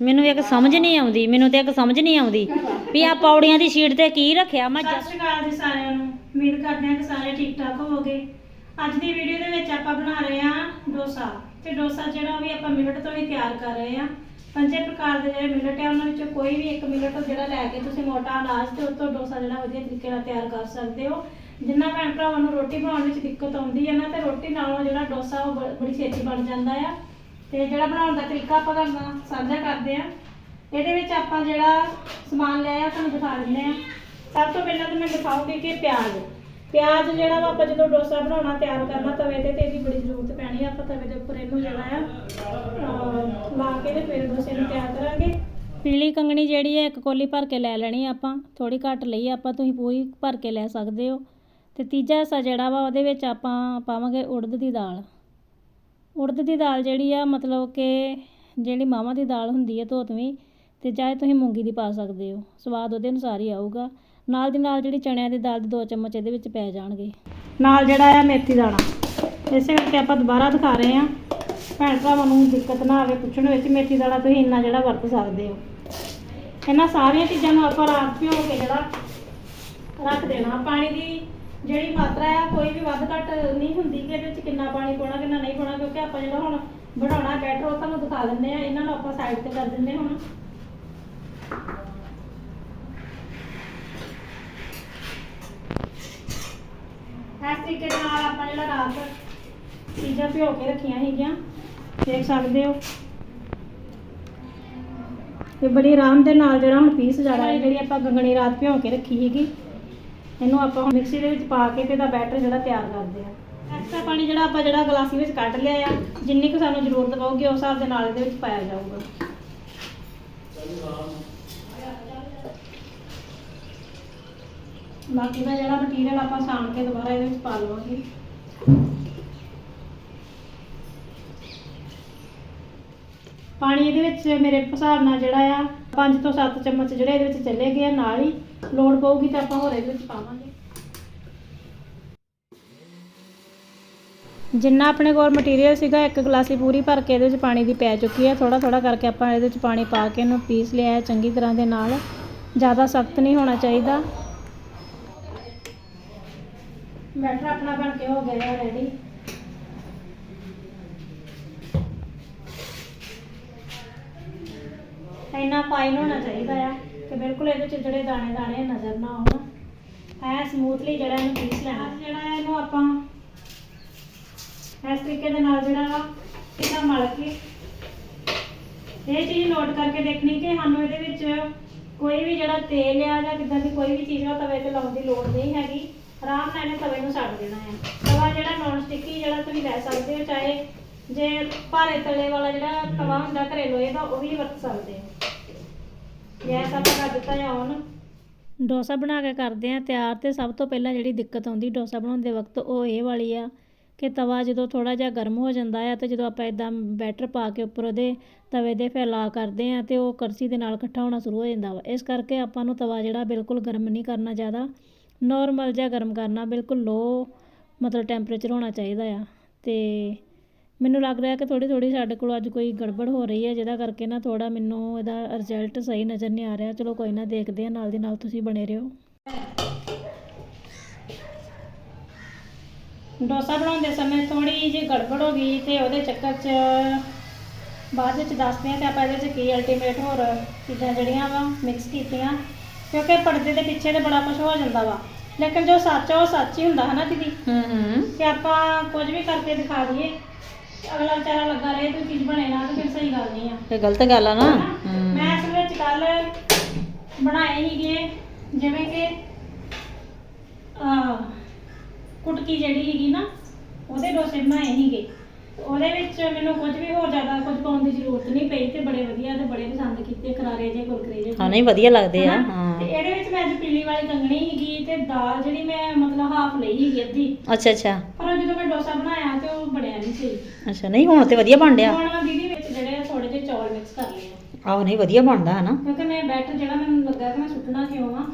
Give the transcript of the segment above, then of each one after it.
ਮੈਨੂੰ ਇੱਕ ਸਮਝ ਨਹੀਂ ਆਉਂਦੀ ਮੈਨੂੰ ਤੇ ਇੱਕ ਸਮਝ ਨਹੀਂ ਆਉਂਦੀ ਵੀ ਆ ਪੌੜੀਆਂ ਦੀ ਸ਼ੀਟ ਤੇ ਕੀ ਰੱਖਿਆ ਮੈਂ ਸਤਿ ਸ਼੍ਰੀ ਅਕਾਲ ਜੀ ਸਾਰਿਆਂ ਨੂੰ। ਉਮੀਦ ਕਰਦੇ ਹਾਂ ਕਿ ਸਾਰੇ ਠੀਕ ਠਾਕ ਹੋਵੋਗੇ। ਅੱਜ ਦੀ ਵੀਡੀਓ ਦੇ ਵਿੱਚ ਆਪਾਂ ਬਣਾ ਰਹੇ ਹਾਂ ਡੋਸਾ। ਤੇ ਡੋਸਾ ਜਿਹੜਾ ਉਹ ਵੀ ਆਪਾਂ ਮਿਲਟ ਤੋਂ ਹੀ ਤਿਆਰ ਕਰ ਰਹੇ ਹਾਂ। ਪੰਜੇ ਪ੍ਰਕਾਰ ਦੇ ਜਿਹੜੇ ਮਿਲਟ ਆ ਉਹਨਾਂ ਵਿੱਚੋਂ ਕੋਈ ਵੀ ਇੱਕ ਮਿਲਟ ਜਿਹੜਾ ਲੈ ਕੇ ਤੁਸੀਂ ਮੋਟਾ ਅਨਾਜ ਤੇ ਉਸ ਤੋਂ ਡੋਸਾ ਜਿਹੜਾ ਵਧੀਆ ਤਰੀਕੇ ਨਾਲ ਤਿਆਰ ਕਰ ਸਕਦੇ ਹੋ। ਜਿੰਨਾ ਭੈਣ ਭਰਾਵਾਂ ਨੂੰ ਰੋਟੀ ਬਣਾਉਣ ਵਿੱਚ ਦਿੱਕਤ ਆਉਂਦੀ ਹੈ ਨਾ ਤੇ ਰੋਟੀ ਨਾਲੋਂ ਜਿਹੜਾ ਡੋਸਾ ਉਹ ਬੜੀ ਛੇਤੀ ਬਣ ਜਾਂਦਾ ਆ। ਤੇ ਜਿਹੜਾ ਬਣਾਉਣ ਦਾ ਤਰੀਕਾ ਆਪਾਂ ਤੁਹਾਡੇ ਨਾਲ ਸਾਂਝਾ ਕਰਦੇ ਆ ਇਹਦੇ ਵਿੱਚ ਆਪਾਂ ਜਿਹੜਾ ਸਮਾਨ ਲਿਆ ਤੁਹਾਨੂੰ ਦਿਖਾ ਦਿੰਦੇ ਆ ਸਭ ਤੋਂ ਪਹਿਲਾਂ ਤਾਂ ਮੈਂ ਦਿਖਾਉਂਗੀ ਕਿ ਪਿਆਜ਼। ਪਿਆਜ਼ ਜਿਹੜਾ ਵਾ ਆਪਾਂ ਜਦੋਂ ਡੋਸਾ ਬਣਾਉਣਾ, ਤਿਆਰ ਕਰਨਾ ਤਵੇ ਤੇ ਤੇ ਇਹਦੀ ਬੜੀ ਜ਼ਰੂਰਤ ਪੈਣੀ ਆ। ਆਪਾਂ ਤਵੇ ਦੇ ਉੱਪਰ ਇਹਨੂੰ ਜਿਹੜਾ ਆ ਲਾ ਕੇ ਤੇ ਫਿਰ ਡੋਸੇ ਨੂੰ ਤਿਆਰ ਕਰਾਂਗੇ। ਪੀਲੀ ਕੰਗਣੀ ਜਿਹੜੀ ਹੈ ਇੱਕ ਕੋਲੀ ਭਰ ਕੇ ਲੈ ਲੈਣੀ ਆਪਾਂ। ਥੋੜੀ ਘੱਟ ਲਈ ਆਪਾਂ, ਤੁਸੀਂ ਪੂਰੀ ਭਰ ਕੇ ਲੈ ਸਕਦੇ ਹੋ। ਤੇ ਤੀਜਾ ਹਿੱਸਾ ਜਿਹੜਾ ਵਾ, ਉਹਦੇ ਵਿੱਚ ਆਪਾਂ ਪਾਵਾਂਗੇ ਉੜਦ ਦੀ ਦਾਲ। ਉੜਦ ਦੀ ਦਾਲ ਜਿਹੜੀ ਆ, ਮਤਲਬ ਕਿ ਜਿਹੜੀ ਮਾਵਾਂ ਦੀ ਦਾਲ ਹੁੰਦੀ ਹੈ ਧੋਤਵੀਂ ਅਤੇ ਚਾਹੇ ਤੁਸੀਂ ਮੂੰਗੀ ਦੀ ਪਾ ਸਕਦੇ ਹੋ, ਸਵਾਦ ਉਹਦੇ ਅਨੁਸਾਰ ਹੀ ਆਊਗਾ। ਨਾਲ ਦੀ ਨਾਲ ਜਿਹੜੀ ਚਣਿਆਂ ਦੀ ਦਾਲ ਦੇ ਦੋ ਚਮਚ ਇਹਦੇ ਵਿੱਚ ਪੈ ਜਾਣਗੇ। ਨਾਲ ਜਿਹੜਾ ਆ ਮੇਥੀ ਦਾਣਾ, ਇਸੇ ਕਰਕੇ ਆਪਾਂ ਦੁਬਾਰਾ ਦਿਖਾ ਰਹੇ ਹਾਂ। ਭੈਣ ਭਰਾਵਾਂ ਨੂੰ ਦਿੱਕਤ ਨਾ ਆਵੇ ਪੁੱਛਣ ਵਿੱਚ, ਮੇਥੀ ਦਾਣਾ ਤੁਸੀਂ ਇੰਨਾ ਜਿਹੜਾ ਵਰਤ ਸਕਦੇ ਹੋ। ਇਹਨਾਂ ਸਾਰੀਆਂ ਚੀਜ਼ਾਂ ਨੂੰ ਆਪਾਂ ਰਾਤ ਭਿਓ ਕੇ ਜਿਹੜਾ ਰੱਖ ਦੇਣਾ, ਪਾਣੀ ਦੀ ਜਿਹੜੀ ਮਾਤਰਾ ਆ, ਕੋਈ ਵੀ ਵੱਧ ਘੱਟ ਨਹੀਂ ਹੁੰਦੀ ਕਿ ਇਹਦੇ ਵਿੱਚ ਕਿੰਨਾ ਪਾਣੀ ਪਾਉਣਾ, ਕਿੰਨਾ ਨਹੀਂ ਪਾਉਣਾ, ਕਿਉਂਕਿ ਆਪਾਂ ਜਿਹੜਾ ਹੁਣ ਬਣਾਉਣਾ ਬੈਟਰ ਉਹ ਤੁਹਾਨੂੰ ਦਿਖਾ ਦਿੰਦੇ ਆ, ਇਹਨਾਂ ਨੂੰ ਆਪਾਂ ਸਾਈਡ ਤੇ ਕਰ ਦਿੰਦੇ ਹੁਣ। ਇਸ ਤਰੀਕੇ ਨਾਲ ਆਪਾਂ ਜਿਹੜਾ ਰਾਤ ਚੀਜ਼ਾਂ ਭਿਓ ਕੇ ਰੱਖੀਆਂ ਹੈਗੀਆਂ, ਦੇਖ ਸਕਦੇ ਹੋ। ਤੇ ਬੜੀ ਆਰਾਮ ਦੇ ਨਾਲ ਜਿਹੜਾ ਹੁਣ ਪੀਸ ਜਾਣਾ ਜਿਹੜੀ ਆਪਾਂ ਗੰਗਣੀ ਰਾਤ ਭਿਓ ਕੇ ਰੱਖੀ ਹੈਗੀ। ਇਹਨੂੰ ਆਪਾਂ ਹੁਣ ਮਿਕਸੀ ਦੇ ਵਿੱਚ ਪਾ ਕੇ ਤੇ ਇਹਦਾ ਬੈਟਰ ਜਿਹੜਾ ਤਿਆਰ ਕਰਦੇ ਆ। ਐਕਸਟਰਾ ਪਾਣੀ ਜਿਹੜਾ ਆਪਾਂ ਜਿਹੜਾ ਗਲਾਸੀ ਵਿੱਚ ਕੱਢ ਲਿਆ ਆ, ਜਿੰਨੀ ਕੁ ਸਾਨੂੰ ਜ਼ਰੂਰਤ ਪਊਗੀ, ਉਸ ਹਿਸਾਬ ਦੇ ਨਾਲ ਇਹਦੇ ਵਿੱਚ ਪਾਇਆ ਜਾਊਗਾ। ਬਾਕੀ ਦਾ ਜਿਹੜਾ ਮਟੀਰੀਅਲ ਆਪਾਂ ਸਾਣ ਕੇ ਦੁਬਾਰਾ ਇਹਦੇ ਵਿੱਚ ਪਾ ਲਵਾਂਗੇ। ਪਾਣੀ ਇਹਦੇ ਵਿੱਚ ਮੇਰੇ ਹਿਸਾਬ ਨਾਲ ਜਿਹੜਾ ਆ 5 ਤੋਂ 7 ਚਮਚ ਜਿਹੜੇ ਇਹਦੇ ਵਿੱਚ ਚੱਲੇ ਗਏ ਆ ਨਾਲ ਹੀ। ਲੋੜ ਪਊਗੀ ਤਾਂ ਆਪਾਂ ਹੋਰ ਇਹਦੇ ਵਿੱਚ ਪਾਵਾਂਗੇ। ਜਿੰਨਾ ਆਪਣੇ ਕੋਲ ਮਟੀਰੀਅਲ ਸੀਗਾ ਇੱਕ ਗਲਾਸੀ ਪੂਰੀ ਭਰ ਕੇ ਇਹਦੇ ਵਿੱਚ ਪਾਣੀ ਦੀ ਪੈ ਚੁੱਕੀ ਹੈ। ਥੋੜਾ ਥੋੜਾ ਕਰਕੇ ਆਪਾਂ ਇਹਦੇ ਵਿੱਚ ਪਾਣੀ ਪਾ ਕੇ ਇਹਨੂੰ ਪੀਸ ਲਿਆ ਹੈ ਚੰਗੀ ਤਰ੍ਹਾਂ ਦੇ ਨਾਲ। ਜ਼ਿਆਦਾ ਸਖਤ ਨਹੀਂ ਹੋਣਾ ਚਾਹੀਦਾ। ਬੈਟਰ ਆਪਣਾ ਬਣ ਕੇ ਹੋ ਗਿਆ ਹੈ ਰੈਡੀ ਇੰਨਾ ਫਾਈਨ ਹੋਣਾ ਚਾਹੀਦਾ ਆ। ਕਿ ਬਿਲਕੁਲ ਇਹਦੇ ਚ ਜਿਹੜੇ ਦਾਣੇ ਦਾਣੇ ਨਜ਼ਰ ਨਾ ਆਉਣ ਐ ਸਮੂਥਲੀ ਜਿਹੜਾ ਇਹਨੂੰ ਪੀਸ ਲੈਣਾ। ਜਿਹੜਾ ਇਹਨੂੰ ਆਪਾਂ ਇਸ ਤਰੀਕੇ ਦੇ ਨਾਲ ਜਿਹੜਾ ਵਾ, ਇਹਦਾ ਮਲ ਕੇ ਇਹ ਚੀਜ਼ ਨੋਟ ਕਰਕੇ ਦੇਖਣੀ ਕਿ ਸਾਨੂੰ ਇਹਦੇ ਵਿੱਚ ਕੋਈ ਵੀ ਜਿਹੜਾ ਤੇਲ ਆ ਜਾਂ ਕਿੱਦਾਂ ਦੀ ਕੋਈ ਵੀ ਚੀਜ਼ ਆ, ਤਵੇ ਤੇ ਲਾਉਣ ਦੀ ਲੋੜ ਨਹੀਂ ਹੈਗੀ। ਆਰਾਮ ਨਾਲ ਇਹਨੇ ਤਵੇ ਨੂੰ ਛੱਡ ਦੇਣਾ ਹੈ ਤਵਾ ਜਿਹੜਾ ਨੌਨ ਸਟਿੱਕੀ ਜਿਹੜਾ ਤੁਸੀਂ ਲੈ ਸਕਦੇ ਹੋ, ਚਾਹੇ ਜੇ ਭਾਰੇ ਤਲੇ ਵਾਲਾ ਜਿਹੜਾ ਤਵਾ ਹੁੰਦਾ ਘਰੇ ਲੋਹੇ ਦਾ ਉਹ ਵੀ ਵਰਤ ਸਕਦੇ ਹੋ। ਗੈਸ ਆਪਾਂ ਕਰ ਦਿੱਤਾ ਹੈ ਔਨ ਡੋਸਾ ਬਣਾ ਕੇ ਕਰਦੇ ਆ ਤਿਆਰ ਤੇ ਸਭ ਤੋਂ ਪਹਿਲਾਂ ਜਿਹੜੀ ਦਿੱਕਤ ਆਉਂਦੀ ਡੋਸਾ ਬਣਾਉਂਦੇ ਵਕਤ ਉਹ ਇਹ ਵਾਲੀ ਆ ਕਿ ਤਵਾ ਜਦੋਂ ਥੋੜਾ ਜਿਹਾ ਗਰਮ ਹੋ ਜਾਂਦਾ ਆ ਤੇ ਜਦੋਂ ਆਪਾਂ ਇਦਾਂ ਬੈਟਰ ਪਾ ਕੇ ਉੱਪਰ ਉਹਦੇ ਤਵੇ ਦੇ ਫੈਲਾ ਕਰਦੇ ਆ ਤੇ ਉਹ ਕਰਸੀ ਦੇ ਨਾਲ ਇਕੱਠਾ ਹੋਣਾ ਸ਼ੁਰੂ ਹੋ ਜਾਂਦਾ ਵਾ। ਇਸ ਕਰਕੇ ਆਪਾਂ ਨੂੰ ਤਵਾ ਜਿਹੜਾ ਬਿਲਕੁਲ ਗਰਮ ਨਹੀਂ ਕਰਨਾ ਜ਼ਿਆਦਾ ਨਾਰਮਲ ਜਿਹਾ ਗਰਮ ਕਰਨਾ ਬਿਲਕੁਲ ਲੋ ਮਤਲਬ ਟੈਂਪਰੇਚਰ ਹੋਣਾ ਚਾਹੀਦਾ ਆ ਤੇ ਮੈਨੂੰ ਲੱਗ ਰਿਹਾ ਕਿ ਥੋੜੀ ਥੋੜੀ ਸਾਡੇ ਕੋਲ ਅੱਜ ਕੋਈ ਗੜਬੜ ਹੋ ਰਹੀ ਹੈ ਜਿਹਦਾ ਕਰਕੇ ਨਾ ਥੋੜਾ ਮੈਨੂੰ ਇਹਦਾ ਰਿਜ਼ਲਟ ਸਹੀ ਨਜ਼ਰ ਨਹੀਂ ਆ ਰਿਹਾ। ਚਲੋ ਕੋਈ ਨਾ ਦੇਖਦੇ ਆ ਨਾਲ ਦੀ ਨਾਲ ਤੁਸੀਂ ਬਣੇ ਰਹੋ। ਡੋਸਾ ਬਣਾਉਂਦੇ ਸਮੇਂ ਥੋੜੀ ਜਿਹੀ ਗੜਬੜ ਹੋ ਗਈ ਤੇ ਉਹਦੇ ਚੱਕਰ 'ਚ ਬਾਅਦ ਵਿੱਚ ਦੱਸਦੇ ਆ ਤੇ ਆਪਾਂ ਇਹਦੇ 'ਚ ਕੀ ਅਲਟੀਮੇਟ ਹੋਰ ਚੀਜ਼ਾਂ ਜਿਹੜੀਆਂ ਵਾ ਮਿਕਸ ਕੀਤੀਆਂ ਕਿਉਂਕਿ ਪਰਦੇ ਦੇ ਪਿੱਛੇ ਤੇ ਬੜਾ ਕੁਝ ਹੋ ਜਾਂਦਾ ਵਾ। ਲੇਕਿਨ ਜੋ ਸੱਚ ਆ ਉਹ ਸੱਚ ਹੀ ਹੁੰਦਾ ਹੈ ਨਾ ਦੀਦੀ? ਹੂੰ ਹੂੰ। ਕਿ ਆਪਾਂ ਕੁਝ ਵੀ ਕਰਕੇ ਦਿਖਾ ਦਈਏ। ਅਗਲਾ ਵਿਚਾਰਾ ਲੱਗਾ ਰਹੇ ਤੇ ਚੀਜ਼ ਬਣੇ ਨਾ ਤੇ ਫਿਰ ਸਹੀ ਗੱਲ ਨਹੀਂ ਆ। ਇਹ ਗਲਤ ਗੱਲ ਆ ਨਾ। ਹਨਾ? ਮੈਂ ਅਸਲ ਵਿੱਚ ਕੱਲ ਬਣਾਏ ਸੀਗੇ ਜਿਵੇਂ ਕਿ ਆ ਕੁਟਕੀ ਜਿਹੜੀ ਹੈਗੀ ਨਾ ਉਹਦੇ ਡੋਸੇ ਬਣਾਏ ਸੀਗੇ। ਤੇ ਉਹਦੇ ਵਿੱਚ ਮੈਨੂੰ ਕੁਝ ਵੀ ਹੋਰ ਜ਼ਿਆਦਾ ਕੁਝ ਪਾਉਣ ਦੀ ਜ਼ਰੂਰਤ ਨਹੀਂ ਪਈ ਤੇ ਬੜੇ ਵਧੀਆ ਤੇ ਬੜੇ ਪਸੰਦ ਕੀਤੇ ਕਰਾਰੇ ਜੇ ਕੁਰਕਰੇ ਜੇ ਹਾਂ ਨਹੀਂ ਵਧੀਆ ਲੱਗਦੇ ਆ ਹਨਾ? ਹਾਂ। ਤੇ ਇਹਦੇ ਵਿੱਚ ਮੈਂ ਅੱਜ ਪੀਲੀ ਵਾਲੀ ਕੰਗਣੀ ਸੀਗੀ ਤੇ ਦਾਲ ਜਿਹੜੀ ਮੈਂ ਮਤਲਬ ਹਾਫ ਲਈ ਸੀਗੀ ਅੱਧੀ। ਅੱਛਾ ਅੱਛਾ। ਪਰ ਜਦੋਂ ਮੈਂ ਡੋਸਾ ਬਣਾਇਆ ਤੇ ਉਹ ਅੱਛਾ ਨਹੀਂ ਹੁਣ ਤੇ ਵਧੀਆ ਬਣ ਡਿਆ ਹੁਣ ਦੀਦੀ ਵਿੱਚ ਜਿਹੜੇ ਥੋੜੇ ਜਿਹੇ ਚੌਲ ਮਿਕਸ ਕਰ ਲਏ ਆ। ਆਹ ਨਹੀਂ ਵਧੀਆ ਬਣਦਾ ਹੈ ਨਾ। ਕਿਉਂਕਿ ਮੈਂ ਬੈਟਰ ਜਿਹੜਾ ਮੈਨੂੰ ਲੱਗਾ ਕਿ ਮੈਂ ਸੁੱਟਣਾ ਕਿਉਂ ਆ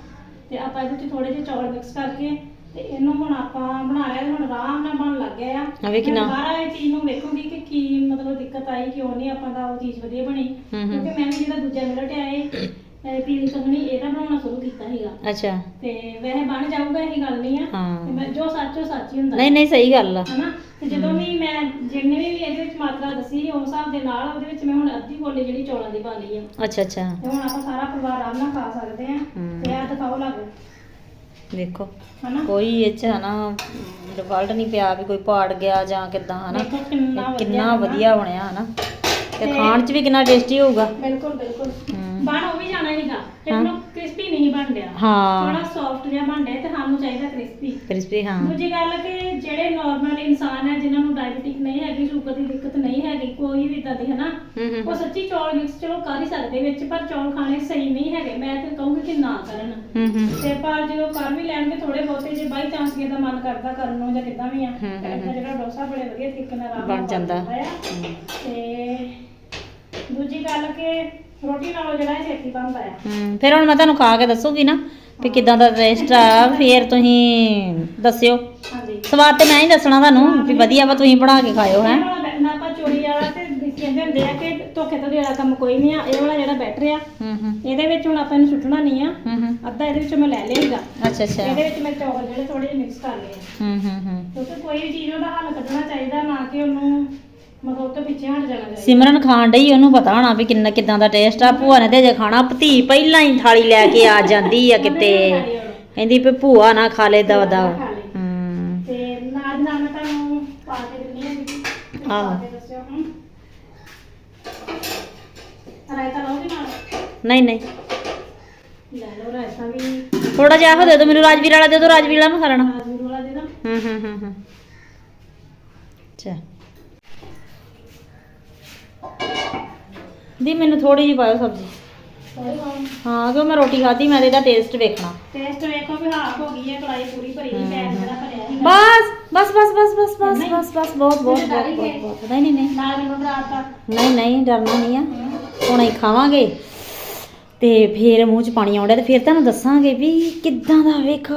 ਤੇ ਆਪਾਂ ਇਹਦੇ ਵਿੱਚ ਥੋੜੇ ਜਿਹੇ ਚੌਲ ਮਿਕਸ ਕਰਕੇ ਤੇ ਇਹਨੂੰ ਹੁਣ ਆਪਾਂ ਬਣਾ ਲਿਆ ਤੇ ਹੁਣ ਆਰਾਮ ਨਾਲ ਬਣ ਲੱਗ ਗਿਆ ਆ। ਆ ਵੇਖੀ ਮੈਂ ਨਾ। ਦੁਬਾਰਾ ਇਹ ਚੀਜ਼ ਨੂੰ ਵੇਖੂੰਗੀ ਕਿ ਕੀ ਮਤਲਬ ਦਿੱਕਤ ਆਈ ਕਿਉਂ ਨਹੀਂ ਆਪਾਂ ਦਾ ਉਹ ਚੀਜ਼ ਵਧੀਆ ਬਣੀ। ਹੂੰ ਹੂੰ। ਕਿਉਂਕਿ ਮੈਂ ਵੀ ਜਿਹੜਾ ਸੰਗਣੀ ਇਹਦਾ ਬਣਾਉਣਾ ਸ਼ੁਰੂ ਕੀਤਾ ਸੀਗਾ। ਅੱਛਾ। ਤੇ ਵੈਸੇ ਬਣ ਜਾਊਗਾ ਇਹ ਗੱਲ ਨਹੀਂ ਆ। ਹਾਂ। ਤੇ ਮੈਂ ਜੋ ਸੱਚ ਉਹ ਸੱਚ ਹੀ ਹੁੰਦਾ। ਨਹੀਂ ਨਹੀਂ ਸਹੀ ਗੱਲ ਆ। ਹਨਾ? ਤੇ ਜਦੋਂ ਵੀ ਮੈਂ ਜਿੰਨੇ ਵੀ ਇਹਦੇ ਵਿੱਚ ਮਾਤਰਾ ਦੱਸੀ ਸੀ, ਉਸ ਹਿਸਾਬ ਦੇ ਨਾਲ ਉਹਦੇ ਵਿੱਚ ਮੈਂ ਹੁਣ ਅੱਧੀ ਕੋਲੀ ਜਿਹੜੀ ਚੌਲਾਂ ਦੀ ਪਾ ਲਈ ਆ। ਅੱਛਾ ਅੱਛਾ। ਤੇ ਹੁਣ ਆਪਾਂ ਸਾਰਾ ਪਰਿਵਾਰ ਆਰਾਮ ਨਾਲ ਖਾ ਸਕਦੇ ਆ। ਹਮ। ਤੇ ਆ ਦਿਖਾਓ ਲੱਗੋ। ਵੇਖੋ ਹਨਾ? ਕੋਈ ਇਹ ਚ ਹਨਾ ਰਿਵਲਟ ਨਹੀਂ ਪਿਆ ਵੀ ਕੋਈ ਪਾੜ ਗਿਆ ਜਾਂ ਕਿਦਾਂ ਹਨਾ? ਦੇਖੋ ਕਿੰਨਾ ਵਧੀਆ ਕਿੰਨਾ ਹਨਾ। ਵਧੀਆ ਬਣਿਆ ਹਨਾ? ਤੇ ਤੇ- ਖਾਣ ਚ ਵੀ ਕਿੰਨਾ ਟੇਸਟੀ ਹੋਊਗਾ। ਬਿਲਕੁਲ ਬਿਲਕੁਲ। ਬਣ ਉਹ ਵੀ ਜਾਣਾ ਹੀਗਾ। ਤੇ ਹਾਂ। ਹੁਣ ਕ੍ਰਿਸਪੀ ਨਹੀਂ ਬਣ ਰਿਹਾ। ਹਾਂ। ਥੋੜਾ ਸੌਫਟ ਜਿਹਾ ਬਣ ਰਿਹਾ ਤੇ ਸਾਨੂੰ ਚਾਹੀਦਾ ਕ੍ਰਿਸਪੀ ਕ੍ਰਿਸਪੀ ਹਾਂ। ਦੂਜੀ ਗੱਲ ਕਿ ਜਿਹੜੇ ਨਾਰਮਲ ਇਨਸਾਨ ਹੈ ਜਿਨ੍ਹਾਂ ਨੂੰ ਡਾਇਬੀਟਿਕ ਨਹੀਂ ਹੈਗੀ ਸ਼ੂਗਰ ਦੀ ਦਿੱਕਤ ਨਹੀਂ ਹੈਗੀ ਕੋਈ ਵੀ ਇਦਾਂ ਦੀ ਹੂੰ ਹੂੰ ਉਹ ਸੱਚੀ ਚੌਲ ਮਿਕਸ ਚਲੋ ਕਰ ਹੀ ਸਕਦੇ ਵਿੱਚ ਪਰ ਚੌਲ ਖਾਣੇ ਸਹੀ ਨਹੀਂ ਹੈਗੇ। ਮੈਂ ਤੇ ਕਹੂੰਗੀ ਕਿ ਨਾ ਕਰਨ। ਹੂੰ ਹੂੰ ਤੇ ਪਰ ਜਦੋਂ ਕਰ ਵੀ ਲੈਣਗੇ ਥੋੜੇ ਬਹੁਤੇ ਜੇ ਬਾਈ ਚਾਂਸ ਕਿਸੇ ਦਾ ਮਨ ਕਰਦਾ ਕਰਨ ਨੂੰ ਜਾਂ ਕਿੱਦਾਂ ਵੀ ਆ ਤਾਂ ਹਮ। ਜਿਹੜਾ ਡੋਸਾ ਬੜੇ ਵਧੀਆ ਤਰੀਕੇ ਨਾਲ ਆਰਾਮ ਬਣ ਜਾਂਦਾ। ਆ। ਹੂੰ। ਤੇ ਦੂਜੀ ਗੱਲ ਕਿ ਰੋਟੀ ਨਾਲੋਂ ਜਿਹੜਾ ਇਹ ਛੇਤੀ ਬਣਦਾ ਆ। ਹੂੰ ਫਿਰ ਹੁਣ ਮੈਂ ਤੁਹਾਨੂੰ ਖਾ ਕੇ ਦੱਸੂਗੀ ਨਾ ਵੀ ਕਿਦਾਂ ਦਾ ਟੇਸਟ ਆ ਫਿਰ ਤੁਸੀਂ ਦੱਸਿਓ। ਹਾਂਜੀ। ਸਵਾਦ ਤੇ ਮੈਂ ਹੀ ਦੱਸਣਾ ਤੁਹਾਨੂੰ ਵੀ ਵਧੀਆ ਵਾ ਤੁਸੀਂ ਬਣਾ ਕੇ ਖਾਇਓ ਹੈ। ਨਾ ਆਪਾਂ ਚੋਰੀ ਵਾਲਾ ਤੇ ਕਹਿੰਦੇ ਹੁੰਦੇ ਆ ਕਿ ਧੋਖੇ ਧੜੀ ਵਾਲਾ ਕੰਮ ਕੋਈ ਨਹੀਂ ਆ ਇਹ ਵਾਲਾ ਜਿਹੜਾ ਬੈਟਰ ਆ। ਹੂੰ ਹੂੰ। ਇਹਦੇ ਵਿੱਚ ਹੁਣ ਆਪਾਂ ਇਹਨੂੰ ਸੁੱਟਣਾ ਨਹੀਂ ਆ। ਹੂੰ ਹੂੰ। ਅੱਧਾ ਇਹਦੇ ਵਿੱਚ ਮੈਂ ਲੈ ਲਿਆਗਾ ਅੱਛਾ ਅੱਛਾ। ਇਹਦੇ ਵਿੱਚ ਮੈਂ ਚੌਲ ਜਿਹੜੇ ਥੋੜੇ ਮਿਕਸ ਕਰ ਲਏ ਆ। ਹੂੰ ਹੂੰ ਹੂੰ। ਕਿਉਂਕਿ ਕੋਈ ਵੀ ਚੀਜ਼ ਉਹਦਾ ਹੱਲ ਕੱਢਣਾ ਚਾਹੀਦਾ ਨਾ ਕਿ ਉਹਨੂੰ ਮਤਲਬ ਉਹ ਤੋਂ ਪਿੱਛੇ ਹਟ ਜਾਣਾ ਚਾਹੀਦਾ। ਸਿਮਰਨ ਖਾਣ ਡਈ ਉਹਨੂੰ ਪਤਾ ਹੋਣਾ ਵੀ ਕਿੰਨਾ ਕਿਦਾਂ ਦਾ ਟੇਸਟ ਆ। ਭੂਆ ਨੇ ਤੇ ਜੇ ਖਾਣਾ ਭਤੀ ਪਹਿਲਾਂ ਹੀ ਥਾਲੀ ਲੈ ਕੇ ਆ ਜਾਂਦੀ ਆ ਕਿਤੇ। ਕਹਿੰਦੀ ਵੀ ਭੂਆ ਨਾ ਖਾ ਲੈ ਦਵਾ ਦਵਾ। ਖਾ ਲੈ। ਹੂੰ। ਤੇ ਨਾਲ ਦੀ ਨਾਲ ਮੈਂ ਤੁਹਾਨੂੰ ਪਾ ਕੇ ਦਿੰਨੀ ਆ ਜੀ ਪਾ ਆਹੋ। ਕੇ ਦੱਸਿਓ ਹੁਣ ਰਾਇਤਾ ਲਾਓਗੇ ਨਾਲ ਨਹੀਂ ਨਹੀਂ। ਲੈ ਲਓ ਰਾਇਤਾ ਵੀ। ਥੋੜਾ ਜਿਹਾ ਇਹੋ ਦੇ ਦਿਓ ਮੈਨੂੰ ਰਾਜਵੀਰ ਵਾਲਾ ਦੇ ਦਿਓ ਰਾਜਵੀਰ ਵਾਲਾ ਮੈਂ ਖਾ ਲੈਣਾ ਵਾਲਾ ਦੇ ਦਾਂ? ਹੂੰ ਹੂੰ ਹੂੰ ਹੂੰ। ਅੱਛਾ। ਦੀ ਮੈਨੂੰ ਥੋੜੀ ਜਿਹੀ ਪਾਇਓ ਸਬਜ਼ੀ। ਹਾਂ ਕਿਉਂ ਮੈਂ ਰੋਟੀ ਖਾਧੀ ਮੈਂ ਇਹਦਾ ਟੇਸਟ ਵੇਖਣਾ। ਟੇਸਟ ਵੇਖੋ ਵੀ ਹਾਫ ਹੋ ਗਈ ਹੈ ਕੜਾਈ ਪੂਰੀ ਭਰੀ ਨਹੀਂ ਪੈਨ ਜਿਹੜਾ ਭਰਿਆ ਸੀ। ਬਸ ਬਸ ਬਸ ਬਸ ਬਸ ਬਸ ਨਹੀਂ। ਬਸ ਬਸ ਬਹੁਤ ਬਹੁਤ ਮੈਨੂੰ ਡਰ ਹੀ ਬਹੁਤ ਗਏ। ਬਹੁਤ। ਨਹੀਂ ਨਹੀਂ ਨਹੀਂ। ਨਾਲ ਮੈਨੂੰ ਡਰਾਤਾ ਨਹੀਂ ਨਹੀਂ ਡਰਨਾ ਨਹੀਂ ਆ। ਹੁਣ ਹੀ ਖਾਵਾਂਗੇ। ਤੇ ਫੇਰ ਮੂੰਹ 'ਚ ਪਾਣੀ ਆਉਂਦਾ ਤੇ ਫਿਰ ਤੁਹਾਨੂੰ ਦੱਸਾਂਗੇ ਵੀ ਕਿੱਦਾਂ ਦਾ ਵੇਖ।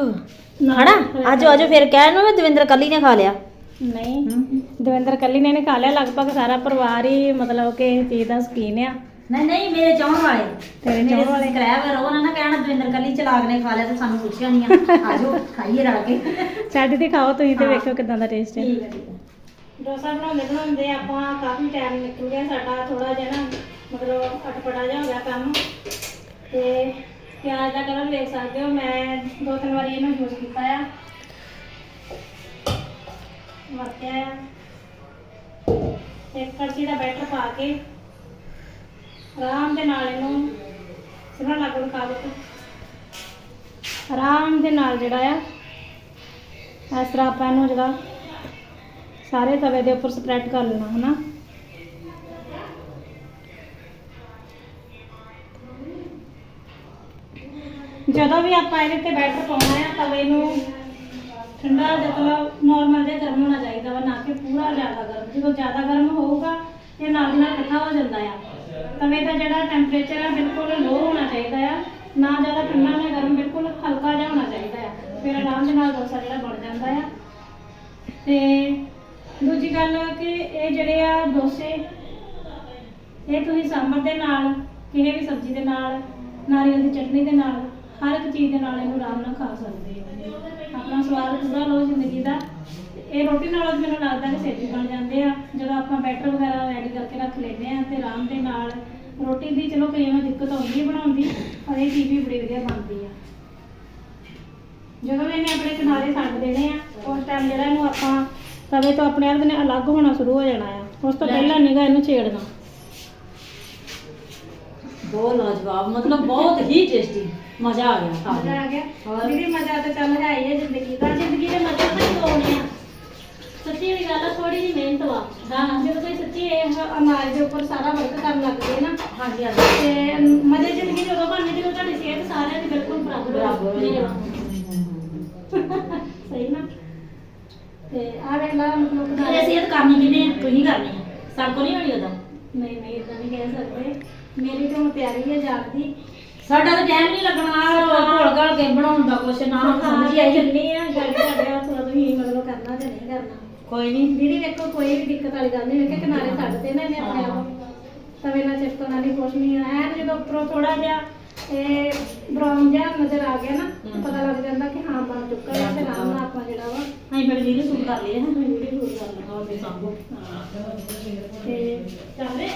ਹਣਾ ਆਜੋ ਆਜੋ ਫਿਰ ਕਹਿਣ ਨੂੰ ਮੈਂ ਦਵਿੰਦਰ ਕੱਲੀ ਨੇ ਖਾ ਲਿਆ। ਨਹੀਂ। ਦਵਿੰਦਰ ਕੱਲੀ ਨੇ ਨੇ ਖਾ ਲਿਆ ਲਗਭਗ ਸਾਰਾ ਪਰਿਵਾਰ ਹੀ ਮਤਲਬ ਕਿ ਚੀਜ਼ ਦਾ ਸ਼ਕੀਨ ਆ। ਨਹੀਂ ਨਹੀਂ ਮੇਰੇ ਚਾਹਣ ਵਾਲੇ। ਤੇਰੇ ਚਾਹਣ ਵਾਲੇ। ਸਬਸਕ੍ਰਾਈਬਰ ਉਹ ਨਾ ਨਾ ਕਹਿਣਾ ਦਵਿੰਦਰ ਕੱਲੀ ਚਲਾਕ ਨੇ ਖਾ ਲਿਆ ਤੇ ਸਾਨੂੰ ਪੁੱਛਿਆ ਨਹੀਂ ਆ। ਆਜੋ ਖਾਈਏ ਰਲ ਕੇ। ਛੱਡ ਦੇ ਖਾਓ ਤੁਸੀਂ ਤੇ। ਵੇਖੋ ਕਿਦਾਂ ਦਾ ਟੇਸਟ ਹੈ ਠੀਕ ਹੈ ਠੀਕ ਹੈ ਡੋਸਾ ਬਣਾਉਂਦੇ ਬਣਾਉਂਦੇ ਆਪਾਂ ਕਾਫੀ ਟਾਈਮ ਨਿਕਲ ਗਿਆ ਸਾਡਾ ਥੋੜਾ ਜਿਹਾ ਨਾ ਮਤਲਬ ਅਟਪਟਾ ਜਿਹਾ ਹੋ ਗਿਆ ਕੰਮ। ਤੇ ਪਿਆਜ਼ ਦਾ ਕਲਰ ਵੇਖ ਸਕਦੇ ਹੋ ਮੈਂ ਦੋ ਤਿੰਨ ਵਾਰੀ ਇਹਨੂੰ ਯੂਜ਼ ਕੀਤਾ ਆ। ਵਰਤਿਆ ਆ। ਇੱਕ ਕੜਛੀ ਦਾ ਬੈਟਰ ਪਾ ਕੇ ਆਰਾਮ ਦੇ ਨਾਲ ਇਹਨੂੰ ਸਿਰੋਂ ਲੱਗੂ ਖਾ ਆਰਾਮ ਦੇ ਨਾਲ ਜਿਹੜਾ ਆ, ਇਸ ਤਰ੍ਹਾਂ ਆਪਾਂ ਇਹਨੂੰ ਜਿਹੜਾ ਸਾਰੇ ਤਵੇ ਦੇ ਉੱਪਰ ਸਪਰੈਡ ਕਰ ਲੈਣਾ, ਹਨਾ? ਜਦੋਂ ਵੀ ਆਪਾਂ ਇਹਦੇ ਤੇ ਬੈਟਰ ਪਾਉਣਾ ਆ, ਤਵੇ ਨੂੰ ਠੰਡਾ ਮਤਲਬ ਨੋਰਮਲ ਜਿਹਾ ਗਰਮ ਹੋਣਾ ਚਾਹੀਦਾ ਵਾ, ਨਾ ਕਿ ਪੂਰਾ ਜ਼ਿਆਦਾ ਗਰਮ। ਜਦੋਂ ਜ਼ਿਆਦਾ ਗਰਮ ਹੋਊਗਾ, ਇਹ ਨਾਲ ਦੀ ਨਾਲ ਇਕੱਠਾ ਹੋ ਜਾਂਦਾ ਆ। ਤਵੇ ਦਾ ਜਿਹੜਾ ਟੈਂਪਰੇਚਰ ਆ, ਬਿਲਕੁਲ ਲੋ ਹੋਣਾ ਚਾਹੀਦਾ ਆ। ਨਾ ਜ਼ਿਆਦਾ ਠੰਡਾ, ਨਾ ਗਰਮ, ਬਿਲਕੁਲ ਹਲਕਾ ਜਿਹਾ ਹੋਣਾ ਚਾਹੀਦਾ ਆ। ਫਿਰ ਆਰਾਮ ਦੇ ਨਾਲ ਡੋਸਾ ਜਿਹੜਾ ਬਣ ਜਾਂਦਾ ਆ। ਤੇ ਦੂਜੀ ਗੱਲ ਕਿ ਇਹ ਜਿਹੜੇ ਆ ਡੋਸੇ, ਇਹ ਤੁਸੀਂ ਸਾਂਬਰ ਦੇ ਨਾਲ, ਕਿਸੇ ਵੀ ਸਬਜ਼ੀ ਦੇ ਨਾਲ, ਨਾਰੀਅਲ ਦੀ ਚਟਨੀ ਦੇ ਨਾਲ ਹਰ ਇੱਕ ਚੀਜ਼ ਦੇ ਨਾਲ ਇਹਨੂੰ ਆਰਾਮ ਨਾਲ ਖਾ ਸਕਦੇ ਹੋ ਆਪਣਾ ਸਵਾਦ ਪੂਰਾ ਲਓ ਜ਼ਿੰਦਗੀ ਦਾ। ਤੇ ਇਹ ਰੋਟੀ ਨਾਲ ਮੈਨੂੰ ਲੱਗਦਾ ਕਿ ਛੇਤੀ ਬਣ ਜਾਂਦੇ ਆ। ਜਦੋਂ ਆਪਾਂ ਬੈਟਰ ਵਗੈਰਾ ਰੈਡੀ ਕਰਕੇ ਰੱਖ ਲੈਂਦੇ ਆ ਤੇ ਆਰਾਮ ਦੇ ਨਾਲ ਰੋਟੀ ਦੀ ਚਲੋ ਕਈਆਂ ਨੂੰ ਦਿੱਕਤ ਆਉਂਦੀ ਹੈ ਬਣਾਉਣ ਦੀ ਪਰ ਇਹ ਚੀਜ਼ ਵੀ ਬੜੀ ਵਧੀਆ ਬਣਦੀ ਆ। ਜਦੋਂ ਵੀ ਇਹਨੇ ਆਪਣੇ ਕਿਨਾਰੇ ਛੱਡ ਦੇਣੇ ਆ ਉਸ ਟਾਈਮ ਜਿਹੜਾ ਇਹਨੂੰ ਆਪਾਂ ਤਵੇ ਤੋਂ ਆਪਣੇ ਆਪ ਨੇ ਅਲੱਗ ਹੋਣਾ ਸ਼ੁਰੂ ਹੋ ਜਾਣਾ ਆ। ਉਸ ਤੋਂ ਪਹਿਲਾਂ ਨਿਗਾ ਇਹਨੂੰ ਛੇੜਨਾ। ਬਹੁਤ ਲਾਜਵਾਬ ਮਤਲਬ ਬਹੁਤ ਹੀ ਟੇਸਟੀ ਮਜ਼ਾ ਆ ਗਿਆ ਖਾ ਮਜ਼ਾ ਕੇ ਆ ਗਿਆ ਹੋਰ? ਦੀਦੀ ਮਜ਼ਾ ਤਾਂ ਚੱਲ ਹੈ ਹੀ ਹੈ ਜ਼ਿੰਦਗੀ ਦਾ ਜ਼ਿੰਦਗੀ ਦੇ ਮਜ਼ੇ ਤਾਂ ਹੀ ਹੋਣੇ ਆ ਸੱਚੀ ਵੀ ਗੱਲ ਆ ਥੋੜੀ ਜਿਹੀ ਮਿਹਨਤ ਵਾ ਹਾਂ। ਜਦੋਂ ਕੋਈ ਸੱਚੀ ਇਹ ਅਨਾਜ ਦੇ ਉੱਪਰ ਸਾਰਾ ਵਰਕ ਕਰਨ ਲੱਗ ਗਏ ਨਾ ਹਾਂਜੀ ਹਾਂਜੀ ਤੇ ਮਜ਼ੇ ਜ਼ਿੰਦਗੀ ਜਦੋਂ ਬਣਨੀ ਜਦੋਂ ਤੁਹਾਡੀ ਸਿਹਤ ਸਾਰਿਆਂ ਦੀ ਬਿਲਕੁਲ ਬਰਾਬਰ ਬਰਾਬਰ ਹੋ ਹੋਵੇ ਜਾਣਾ ਸਹੀ ਨਾ ਤੇ ਆ ਵੇਖ ਲਾ ਮਤਲਬ ਇਹ ਸਿਹਤ ਕਰਨੀ ਕਿਨੇ ਤੁਸੀਂ ਕਰਨੀ ਹੈ ਸਭ ਕੋ ਨਹੀਂ ਹੋਣੀ ਉਹਦਾ ਨਹੀਂ ਨਹੀਂ ਇਦਾਂ ਨਹੀਂ ਕਹਿ ਸਕਦੇ ਮੇਰੀ ਤਾਂ ਹੁਣ ਤਿਆਰੀ ਹੈ ਜਾਣ ਦੀ ਸਾਡਾ ਤਾਂ ਟਾਈਮ ਨਹੀਂ ਲੱਗਣਾ ਘੋਲ ਘਾਲ ਕੇ ਬਣਾਉਣ ਦਾ ਕੁਛ ਨਾ ਸਮਝ ਹੀ ਆਈ। ਚੱਲਣੀ ਆ ਗੱਲ ਤੁਹਾਡੇ ਹੱਥ ਨਾਲ ਤੁਸੀਂ ਮਤਲਬ ਕਰਨਾ ਤੇ ਨਹੀਂ ਕਰਨਾ। ਕੋਈ ਨਹੀਂ। ਦੀਦੀ ਵੇਖੋ ਕੋਈ ਵੀ ਦਿੱਕਤ ਵਾਲੀ ਗੱਲ ਨਹੀਂ ਵੇਖੇ ਕਿਨਾਰੇ ਛੱਡ ਤੇ ਨਾ ਇਹਨੇ ਆਪਣੇ ਆਪ। ਤਵੇ ਨਾਲ ਚਿਪਕਣ ਵਾਲੀ ਕੁਛ ਨਹੀਂ ਐਨ ਜਦੋਂ ਉੱਪਰੋਂ ਥੋੜਾ ਜਿਹਾ ਇਹ ਬਰਾਊਨ ਜਿਹਾ ਨਜ਼ਰ ਆ ਗਿਆ ਨਾ ਪਤਾ ਲੱਗ ਜਾਂਦਾ ਕਿ ਹਾਂ ਬਣ ਚੁੱਕਾ ਹੈ ਤੇ ਆਰਾਮ ਨਾਲ ਆਪਾਂ ਜਿਹੜਾ ਵਾ ਅਸੀਂ ਬੜੀ ਵੀਡੀਓ ਸ਼ੂਟ ਕਰ ਲਈ ਹੈ ਵੀਡੀਓ ਸ਼ੂਟ ਕਰ ਲਵਾਂ ਹੋਰ ਵੀ ਸੰਭੋ। ਤੇ ਚੱਲੇ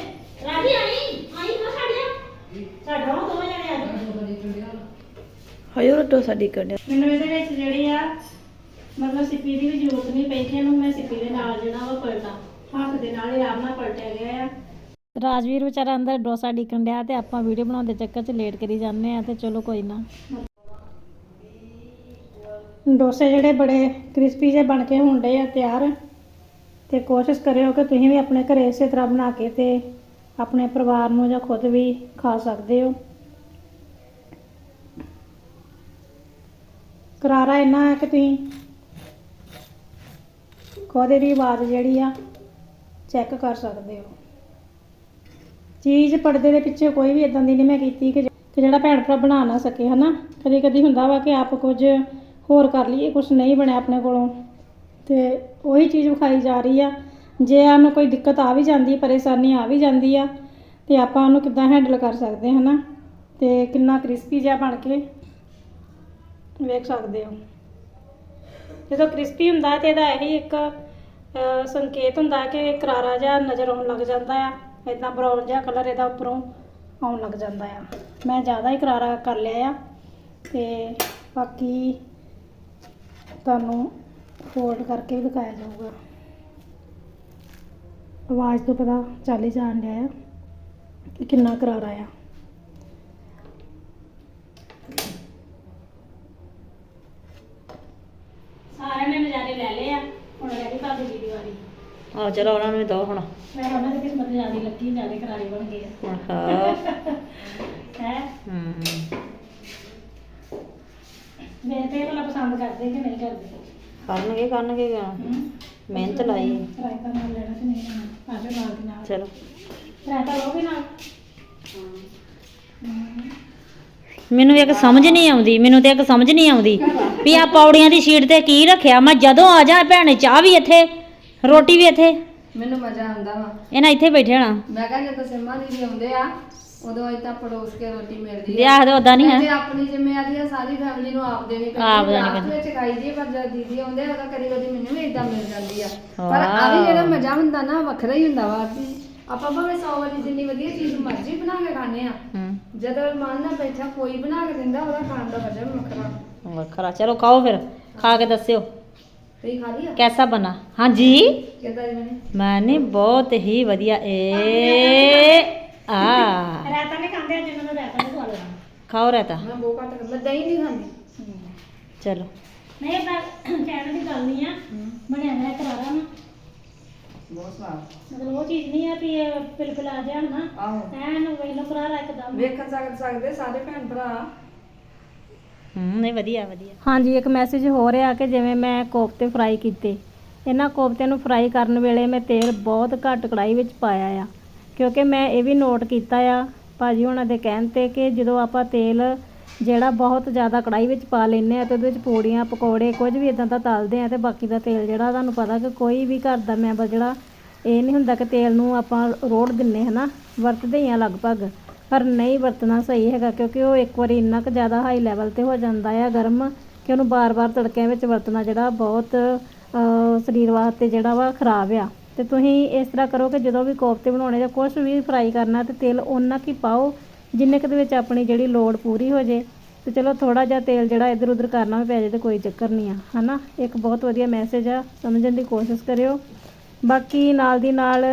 ਰਾਜੀ ਆਈ? ਆਈ ਨਾ ਸਾਡਿਆ ਸਾਡਾ ਉਹ ਦੋਵੇਂ ਜਣੇ ਆ ਜਾਓ ਹਯੋ ਰੱਟੋ ਸਾਡੀ ਕੱਢਿਆ। ਮੈਨੂੰ ਇਹਦੇ ਵਿੱਚ ਜਿਹੜੀ ਆ ਮਤਲਬ ਸਿੱਪੀ ਦੀ ਵੀ ਜ਼ਰੂਰਤ ਨਹੀਂ ਪਈ ਕਿ ਇਹਨੂੰ ਮੈਂ ਸਿੱਪੀ ਦੇ ਨਾਲ ਜਿਹੜਾ ਵਾ ਪਲਟਾਂ। ਹੱਥ ਦੇ ਨਾਲ ਹੀ ਆਰਾਮ ਨਾਲ ਪਲਟਿਆ ਗਿਆ ਆ। ਰਾਜਵੀਰ ਵਿਚਾਰਾ ਅੰਦਰ ਡੋਸਾ ਡਿੱਕਣ ਡਿਆ ਤੇ ਆਪਾਂ ਵੀਡੀਓ ਬਣਾਉਣ ਦੇ ਚੱਕਰ 'ਚ ਲੇਟ ਕਰੀ ਜਾਂਦੇ ਆ ਤੇ ਚਲੋ ਕੋਈ ਨਾ। ਡੋਸੇ ਜਿਹੜੇ ਬੜੇ ਕ੍ਰਿਸਪੀ ਜਿਹੇ ਬਣ ਕੇ ਹੁੰਦੇ ਆ ਤਿਆਰ। ਤੇ ਕੋਸ਼ਿਸ਼ ਕਰਿਓ ਕਿ ਤੁਸੀਂ ਵੀ ਆਪਣੇ ਘਰੇ ਇਸੇ ਤਰ੍ਹਾਂ ਬਣਾ ਕੇ ਤੇ ਆਪਣੇ ਪਰਿਵਾਰ ਨੂੰ ਜਾਂ ਖੁਦ ਵੀ ਖਾ ਸਕਦੇ ਹੋ। ਕਰਾਰਾ ਇੰਨਾ ਹੈ ਕਿ ਤੁਸੀਂ ਖੁਦ ਦੀ ਆਵਾਜ਼ ਜਿਹੜੀ ਆ ਚੈੱਕ ਕਰ ਸਕਦੇ ਹੋ। ਚੀਜ਼ ਪਰਦੇ ਦੇ ਪਿੱਛੇ ਕੋਈ ਵੀ ਇਦਾਂ ਦੀ ਨਹੀਂ ਮੈਂ ਕੀਤੀ ਕਿ ਜਿਹੜਾ ਭੈਣ ਭਰਾ ਬਣਾ ਨਾ ਸਕੇ, ਹਨਾ? ਕਦੀ ਕਦੀ ਹੁੰਦਾ ਵਾ ਕਿ ਆਪ ਕੁਝ ਹੋਰ ਕਰ ਲਈਏ ਕੁਝ ਨਹੀਂ ਬਣਿਆ ਆਪਣੇ ਕੋਲੋਂ। ਤੇ ਉਹੀ ਚੀਜ਼ ਵਿਖਾਈ ਜਾ ਰਹੀ ਆ। ਜੇ ਸਾਨੂੰ ਕੋਈ ਦਿੱਕਤ ਆ ਵੀ ਜਾਂਦੀ, ਪਰੇਸ਼ਾਨੀ ਆ ਵੀ ਜਾਂਦੀ ਆ, ਤੇ ਆਪਾਂ ਉਹਨੂੰ ਕਿੱਦਾਂ ਹੈਂਡਲ ਕਰ ਸਕਦੇ ਹਨਾ? ਤੇ ਕਿੰਨਾ ਕ੍ਰਿਸਪੀ ਜਿਹਾ ਬਣ ਕੇ ਵੇਖ ਸਕਦੇ ਹੋ। ਜਦੋਂ ਕ੍ਰਿਸਪੀ ਹੁੰਦਾ ਤੇ ਇਹਦਾ ਇਹੀ ਇੱਕ ਸੰਕੇਤ ਹੁੰਦਾ ਕਿ ਕਰਾਰਾ ਜਿਹਾ ਨਜ਼ਰ ਆਉਣ ਲੱਗ ਜਾਂਦਾ ਆ ਇਦਾਂ ਬਰਾਊਨ ਜਿਹਾ ਕਲਰ ਇਹਦਾ ਉੱਪਰੋਂ ਆਉਣ ਲੱਗ ਜਾਂਦਾ ਆ। ਮੈਂ ਜ਼ਿਆਦਾ ਹੀ ਕਰਾਰਾ ਕਰ ਲਿਆ ਆ, ਤੇ ਬਾਕੀ ਤੁਹਾਨੂੰ ਫੋਲਡ ਕਰਕੇ ਵੀ ਦਿਖਾਇਆ ਜਾਊਗਾ। ਆਵਾਜ਼ ਤੋਂ ਪਤਾ ਚੱਲ ਹੀ ਜਾਣ ਡਿਆ ਆ ਕਿ ਕਿੰਨਾ ਕਰਾਰਾ ਆ। ਸਾਰਿਆਂ ਨੇ ਨਜ਼ਾਰੇ ਲੈ ਲਏ ਆ। ਹੁਣ ਰਹਿ ਗਈ ਤੁਹਾਡੀ ਵੀਡੀਓ ਵਾਲੀ। ਆ ਚਲੋ ਉਹਨਾਂ ਨੂੰ ਵੀ ਦੋ ਹੁਣ। ਮੈਂ ਉਹਨਾਂ ਦੀ ਕਿਸਮਤ ਜ਼ਿਆਦਾ ਲੱਗੀ ਜ਼ਿਆਦਾ ਕਰਾਰੇ ਬਣ ਗਏ ਆ। ਹਾਂ? ਹੈ। ਹੂੰ ਵੇਖਦੇ ਭਲਾ ਪਸੰਦ ਕਰਦੇ ਕਿ ਨਹੀਂ ਕਰਦੇ? ਕਰਨਗੇ ਕਰਨਗੇ ਕਿਉਂ? ਹਮ? ਮਿਹਨਤ ਲਾਈ। ਰਾਇਤਾ ਨਾਲ ਲੈਣਾ ਕਿ ਨਹੀਂ ਲੈਣਾ ਆਜੋ ਨਾਲ ਦੀ ਨਾਲ। ਚਲੋ। ਰਾਇਤਾ ਲੋਗੇ ਨਾਲ। ਮੈਨੂੰ ਇੱਕ ਸਮਝ ਨਹੀਂ ਆਉਂਦੀ ਮੈਨੂੰ ਤੇ ਇੱਕ ਸਮਝ ਨਹੀਂ ਆਉਂਦੀ ਵੀ ਆ ਪੌੜੀਆਂ ਦੀ ਸ਼ੀਟ ਤੇ ਕੀ ਰੱਖਿਆ। ਮੈਂ ਜਦੋਂ ਆ ਜਾ ਭੈਣੇ ਚਾਹ ਵੀ ਇੱਥੇ ਰੋਟੀ ਵੀ ਇੱਥੇ। ਮੈਨੂੰ ਮਜ਼ਾ ਆਉਂਦਾ ਵਾ। ਇਹਨਾਂ ਇੱਥੇ ਬੈਠੇ ਹੋਣਾ ਮੈਂ ਕਹਿੰਦਾ ਜਦੋਂ ਸਿੰਮਾ ਦੀਦੀ ਆਉਂਦੇ ਆ ਉਦੋਂ ਅਜੇ ਤਾਂ ਪੜੋਸ ਕੇ ਰੋਟੀ ਮਿਲਦੀ ਆ। ਵਿਆਹ ਦੇ ਉਦਾਂ ਨਹੀਂ ਤੇ ਹੈ ਆਪਣੀ ਜ਼ਿੰਮੇਵਾਰੀ ਆ ਸਾਰੀ ਫੈਮਿਲੀ ਨੂੰ ਆਪ ਦੇਣੀ ਪੈਂਦੀ ਆਪ ਦੇਣੀ ਰਾਤ ਪੈਂਦੀ। ਵਿੱਚ ਖਾਈ ਦੀ ਆ, ਪਰ ਜਦ ਦੀਦੀ ਆਉਂਦੇ ਆ ਉਦੋਂ ਕਦੀ ਕਦੀ ਮੈਨੂੰ ਵੀ ਇਦਾਂ ਮਿਲ ਜਾਂਦੀ ਆ। ਪਰ ਵਾਹ। ਆ ਵੀ ਜਿਹੜਾ ਮਜ਼ਾ ਹੁੰਦਾ ਨਾ ਵੱਖਰਾ ਹੀ ਹੁੰਦਾ ਵਾ। ਕਿ ਆਪਾਂ ਭਾਵੇਂ 100 ਵਾਰੀ ਜਿੰਨੀ ਵਧੀਆ ਚੀਜ਼ ਮਰਜ਼ੀ ਬਣਾ ਕੇ ਖਾਣੇ ਆ। ਹੂੰ। ਜਦੋਂ ਮਨ ਨਾਲ ਬੈਠਾ ਕੋਈ ਬਣਾ ਕੇ ਦਿੰਦਾ ਉਹਦਾ ਖਾਣ ਦਾ ਮਜ਼ਾ ਵੀ ਵੱਖਰਾ। ਵੱਖਰਾ। ਚਲੋ ਖਾਓ ਫਿਰ। ਖਾ ਕੇ ਦੱਸਿਓ। ਖਾ ਲਿਆ? ਕੈਸਾ ਬਣਾ? ਹਾਂਜੀ। ਕਿਦਾਂ ਜੀ ਬਣੇ? ਆ ਖਾਂਦੇ ਅੱਜ ਇਹਨਾਂ ਨੂੰ ਖਵਾ ਲੈਣਾ ਖਾਓ ਰਹਤਾ ਮੈਂ ਬਹੁਤ ਘੱਟ ਮੈਂ ਦਹੀਂ ਨਹੀਂ ਖਾਂਦੀ। ਚਲੋ। ਨਹੀਂ ਇਹ ਤਾਂ ਕਹਿਣ ਦੀ ਗੱਲ ਨਹੀਂ ਆ। ਬਣਿਆ ਹੋਇਆ ਕਰਾਰਾ ਨਾ। ਬਹੁਤ ਸਵਾਦ। ਮਤਲਬ ਉਹ ਚੀਜ਼ ਨਹੀਂ ਆ ਵੀ ਇਹ ਪਿਲਪਿਲ ਆ ਜਾ ਹਨਾ ਆਹੋ। ਐਨ ਵੇਲੋ ਕਰਾਰਾ ਇੱਕਦਮ। ਵੇਖ ਸਕ- ਸਕਦੇ ਸਾਰੇ ਭੈਣ ਭਰਾ। ਹੂੰ ਨਹੀਂ ਵਧੀਆ ਵਧੀਆ। ਹਾਂਜੀ ਇੱਕ ਮੈਸੇਜ ਹੋ ਰਿਹਾ ਕਿ ਜਿਵੇਂ ਮੈਂ ਕੋਫਤੇ ਫਰਾਈ ਕੀਤੇ। ਇਹਨਾਂ ਕੋਫਤਿਆਂ ਨੂੰ ਫਰਾਈ ਕਰਨ ਵੇਲੇ ਮੈਂ ਤੇਲ ਬਹੁਤ ਘੱਟ ਕੜਾਈ ਵਿੱਚ ਪਾਇਆ ਆ। ਕਿਉਂਕਿ ਮੈਂ ਇਹ ਵੀ ਨੋਟ ਕੀਤਾ ਆ, ਭਾਜੀ ਉਹਨਾਂ ਦੇ ਕਹਿਣ ਤੇ ਕਿ ਜਦੋਂ ਆਪਾਂ ਤੇਲ ਜਿਹੜਾ ਬਹੁਤ ਜ਼ਿਆਦਾ ਕੜਾਈ ਵਿੱਚ ਪਾ ਲੈਂਦੇ ਆ ਤੇ ਉਹਦੇ ਵਿੱਚ ਪੂੜੀਆਂ, ਪਕੌੜੇ ਕੁਝ ਵੀ ਇਦਾਂ ਦਾ ਤਲਦੇ ਆ ਤੇ ਬਾਕੀ ਦਾ ਤੇਲ ਜਿਹੜਾ ਤੁਹਾਨੂੰ ਪਤਾ ਕਿ ਕੋਈ ਵੀ ਘਰ ਦਾ ਮੈਂਬਰ ਜਿਹੜਾ ਇਹ ਨਹੀਂ ਹੁੰਦਾ ਕਿ ਤੇਲ ਨੂੰ ਆਪਾਂ ਰੋੜ ਦਿੰਨੇ ਹਨਾ, ਵਰਤਦੇ ਹੀ ਆ ਲਗਭਗ। ਪਰ ਨਹੀਂ ਵਰਤਣਾ ਸਹੀ ਹੈਗਾ ਕਿਉਂਕਿ ਉਹ ਇੱਕ ਵਾਰੀ ਇੰਨਾ ਕੁ ਜ਼ਿਆਦਾ ਹਾਈ ਲੈਵਲ ਤੇ ਹੋ ਜਾਂਦਾ ਆ ਗਰਮ ਕਿ ਉਹਨੂੰ ਬਾਰ-ਬਾਰ ਤੜਕਿਆਂ ਵਿੱਚ ਵਰਤਣਾ ਜਿਹੜਾ ਬਹੁਤ ਸਰੀਰ ਵਾਸਤੇ ਜਿਹੜਾ ਵਾ ਖਰਾਬ ਆ। ਤੇ ਤੁਸੀਂ ਇਸ ਤਰ੍ਹਾਂ ਕਰੋ ਕਿ ਜਦੋਂ ਵੀ ਕੋਫਤੇ ਬਣਾਉਣੇ ਜਾਂ ਕੁਝ ਵੀ ਫਰਾਈ ਕਰਨਾ ਤੇ ਤੇਲ ਓਨਾ ਕੀ ਪਾਓ, ਜਿੰਨੇ ਕੁ ਦੇ ਵਿੱਚ ਆਪਣੀ ਜਿਹੜੀ ਲੋੜ ਪੂਰੀ ਹੋ ਜੇ। ਤੇ ਚਲੋ ਥੋੜਾ ਜਿਹਾ ਤੇਲ ਜਿਹੜਾ ਇੱਧਰ ਉੱਧਰ ਕਰਨਾ ਵੀ ਪੈ ਜੇ ਤੇ ਕੋਈ ਚੱਕਰ ਨਹੀਂ ਆ, ਹਨਾ? ਇੱਕ ਬਹੁਤ ਵਧੀਆ ਮੈਸੇਜ ਆ, ਸਮਝਣ ਦੀ ਕੋਸ਼ਿਸ਼ ਕਰਿਓ। ਬਾਕੀ ਨਾਲ ਦੀ ਨਾਲ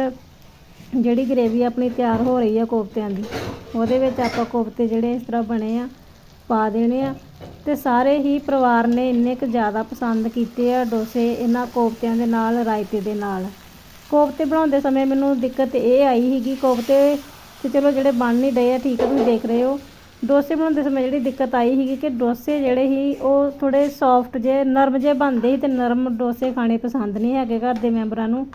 ਜਿਹੜੀ ਗ੍ਰੇਵੀ ਆਪਣੀ ਤਿਆਰ ਹੋ ਰਹੀ ਆ ਕੋਫਤਿਆਂ ਦੀ, ਉਹਦੇ ਵਿੱਚ ਆਪਾਂ ਕੋਫਤੇ ਜਿਹੜੇ ਇਸ ਤਰ੍ਹਾਂ ਬਣੇ ਆ, ਪਾ ਦੇਣੇ ਆ। ਤੇ ਸਾਰੇ ਹੀ ਪਰਿਵਾਰ ਨੇ ਇੰਨੇ ਕੁ ਜ਼ਿਆਦਾ ਪਸੰਦ ਕੀਤੇ ਆ ਡੋਸੇ ਇਹਨਾਂ ਕੋਫਤਿਆਂ ਦੇ ਨਾਲ, ਰਾਇਤੇ ਦੇ ਨਾਲ। ਕੋਫਤੇ ਬਣਾਉਂਦੇ ਸਮੇਂ ਮੈਨੂੰ ਦਿੱਕਤ ਇਹ ਆਈ ਸੀਗੀ, ਕੋਫਤੇ ਤੇ ਚਲੋ ਜਿਹੜੇ ਬਣ ਨਹੀਂ ਰਹੇ ਆ, ਠੀਕ ਆ, ਤੁਸੀਂ ਦੇਖ ਰਹੇ ਹੋ। ਡੋਸੇ ਬਣਾਉਂਦੇ ਸਮੇਂ ਜਿਹੜੀ ਦਿੱਕਤ ਆਈ ਸੀਗੀ ਕਿ ਡੋਸੇ ਜਿਹੜੇ ਸੀ, ਉਹ ਥੋੜੇ ਸੌਫਟ ਜੇ ਨਰਮ ਜੇ ਬਣਦੇ ਸੀ ਤੇ ਨਰਮ ਡੋਸੇ ਖਾਣੇ ਪਸੰਦ ਨਹੀਂ ਹੈਗੇ ਘਰ ਦੇ ਮੈਂਬਰਾਂ ਨੂੰ।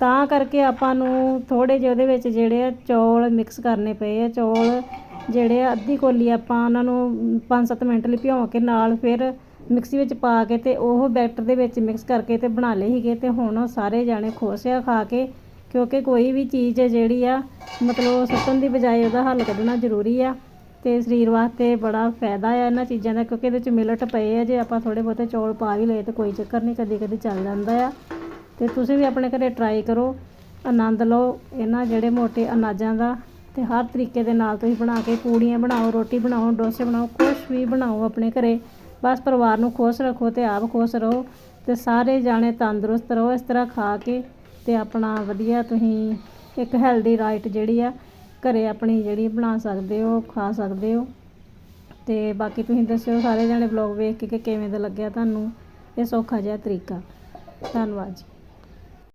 ਤਾਂ ਕਰਕੇ ਆਪਾਂ ਨੂੰ ਥੋੜੇ ਜਿਹੇ ਉਹਦੇ ਵਿੱਚ ਜਿਹੜੇ ਆ ਚੌਲ ਮਿਕਸ ਕਰਨੇ ਪਏ ਆ। ਚੌਲ ਜਿਹੜੇ ਆ, ਅੱਧੀ ਕੋਲੀ ਆਪਾਂ ਉਹਨਾਂ ਨੂੰ 5-7 ਮਿੰਟ ਲਈ ਭਿਓ ਕੇ ਨਾਲ ਫਿਰ ਮਿਕਸੀ ਵਿੱਚ ਪਾ ਕੇ ਤੇ ਉਹ ਬੈਟਰ ਦੇ ਵਿੱਚ ਮਿਕਸ ਕਰਕੇ ਤੇ ਬਣਾ ਲਏ ਸੀਗੇ ਤੇ ਹੁਣ ਸਾਰੇ ਜਾਣੇ ਖੁਸ਼ ਆ ਖਾ ਕੇ, ਕਿਉਂਕਿ ਕੋਈ ਵੀ ਚੀਜ਼ ਜਿਹੜੀ ਆ, ਮਤਲਬ ਸੁੱਟਣ ਦੀ ਬਜਾਏ ਉਹਦਾ ਹੱਲ ਕੱਢਣਾ ਜ਼ਰੂਰੀ ਆ ਤੇ ਸਰੀਰ ਵਾਸਤੇ ਬੜਾ ਫਾਇਦਾ ਆ ਇਹਨਾਂ ਚੀਜ਼ਾਂ ਦਾ, ਕਿਉਂਕਿ ਇਹਦੇ ਚ ਮਿਲਟ ਪਏ ਆ, ਜੇ ਆਪਾਂ ਥੋੜੇ ਬਹੁਤੇ ਚੌਲ ਪਾ ਵੀ ਲਏ ਤਾਂ ਕੋਈ ਚੱਕਰ ਨਹੀਂ, ਕਦੇ ਕਦੇ ਚੱਲ ਜਾਂਦਾ ਆ। ਤੇ ਤੁਸੀਂ ਵੀ ਆਪਣੇ ਘਰੇ ਟਰਾਈ ਕਰੋ, ਆਨੰਦ ਲਓ ਇਹਨਾਂ ਜਿਹੜੇ ਮੋਟੇ ਅਨਾਜਾਂ ਦਾ ਤੇ ਹਰ ਤਰੀਕੇ ਦੇ ਨਾਲ ਤੁਸੀਂ ਬਣਾ ਕੇ ਪੂੜੀਆਂ ਬਣਾਓ, ਰੋਟੀ ਬਣਾਓ, ਡੋਸੇ ਬਣਾਓ, ਕੁਛ ਵੀ ਬਣਾਓ ਆਪਣੇ ਘਰੇ। ਬਸ ਪਰਿਵਾਰ ਨੂੰ ਖੁਸ਼ ਰੱਖੋ ਤੇ ਆਪ ਖੁਸ਼ ਰਹੋ ਤੇ ਸਾਰੇ ਜਾਣੇ ਤੰਦਰੁਸਤ ਰਹੋ, ਇਸ ਤਰ੍ਹਾਂ ਖਾ ਕੇ ਤੇ ਆਪਣਾ ਵਧੀਆ ਤੁਸੀਂ ਇੱਕ ਹੈਲਦੀ ਡਾਈਟ ਜਿਹੜੀ ਆ, ਘਰੇ ਆਪਣੀ ਜਿਹੜੀ ਬਣਾ ਸਕਦੇ ਹੋ, ਖਾ ਸਕਦੇ ਹੋ। ਤੇ ਬਾਕੀ ਤੁਸੀਂ ਦੱਸਿਓ ਸਾਰੇ ਜਾਣੇ ਵਲੌਗ ਵੇਖ ਕੇ ਕਿ ਕਿਵੇਂ ਦਾ ਲੱਗਿਆ ਤੁਹਾਨੂੰ ਇਹ ਸੌਖਾ ਜਿਹਾ ਤਰੀਕਾ। ਧੰਨਵਾਦ ਜੀ।